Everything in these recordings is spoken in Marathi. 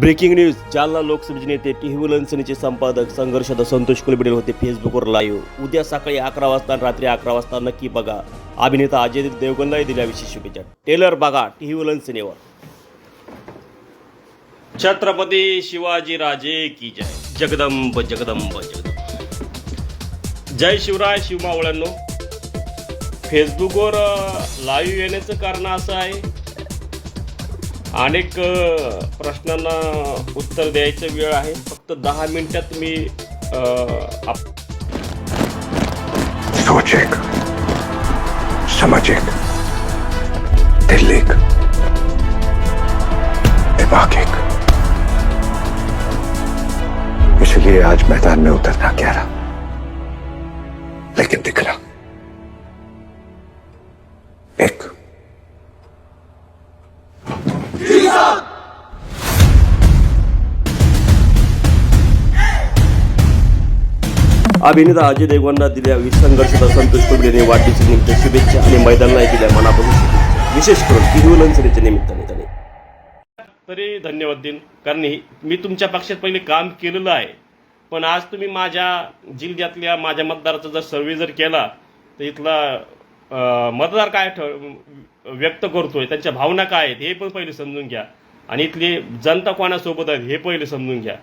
ब्रेकिंग न्यूज जालना लोकसभेचे नेते टीव्ही लंचनीचे संपादक संघर्षात संतोष कुलबिडेल होते फेसबुकवर लाईव्ह उद्या सकाळी अकरा वाजता रात्री अकरा वाजता नक्की बघा. अभिनेता अजय देवगनलाही दिल्या विशेष शुभेच्छा. टेलर बघा टीव्ही लंचनीवर छत्रपती शिवाजी राजे की जय? जगदंब जगदंब जगदंब. जय शिवराय शिवमावळ्यांनो फेसबुकवर लाईव्ह येण्याचं कारण असं आहे. अनेक प्रश्नांना उत्तर द्यायची वेळ आहे. फक्त दहा मिनिटात मी सोचेक समजेक सोच एक एक एक एक इसलिए आज मैदान में उतरना क्या रहा लेकिन दिख रहा अभिनेता अजय देवगणला दिल्या संघर्षात संतोष वाटीचे निमित्त शुभेच्छा आणि मैदानालाही दिल्या मनापासून विशेष करून टीव्ही निमित्ताने. त्याने तरी धन्यवाद देईन कारण मी तुमच्या पक्षात पहिले काम केलेलं आहे. पण आज तुम्ही माझ्या जिल्ह्यातल्या माझ्या मतदाराचा जर सर्वे जर केला तर इथला मतदार काय ठ- व्यक्त करतोय त्यांच्या भावना काय आहेत हे पण पहिले समजून घ्या. आणि इथली जनता कोणासोबत आहेत हे पहिले समजून घ्या.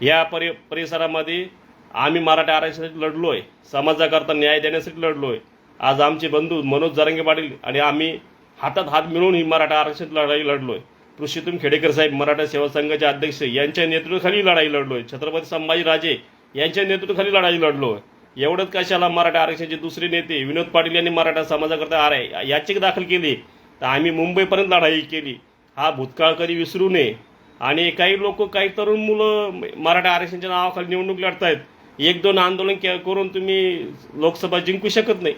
या परि परिसरामध्ये आम्ही मराठा आरक्षणासाठी लढलो आहे समाजाकरता न्याय देण्यासाठी लढलो आहे आज आमचे बंधू मनोज जरंगे पाटील आणि आम्ही हातात हात मिळवून ही मराठा आरक्षण लढाई लढलो आहे ऋषीतून खेडेकर साहेब मराठा सेवा संघाचे अध्यक्ष यांच्या नेतृत्वाखाली लढाई लढलो आहे छत्रपती संभाजी राजे यांच्या नेतृत्वाखाली लढाई लढलो आहे एवढंच कशाला मराठा आरक्षणाचे दुसरे नेते विनोद पाटील यांनी मराठा समाजाकरता आर याचिका दाखल केली? तर आम्ही मुंबईपर्यंत लढाई केली. हा भूतकाळ कधी विसरू नये. आणि काही लोक काही तरुण मुलं मराठा आरक्षणाच्या नावाखाली निवडणूक लढतायत. एक दोन आंदोलन के- करून तुम्ही लोकसभा जिंकू शकत नाही.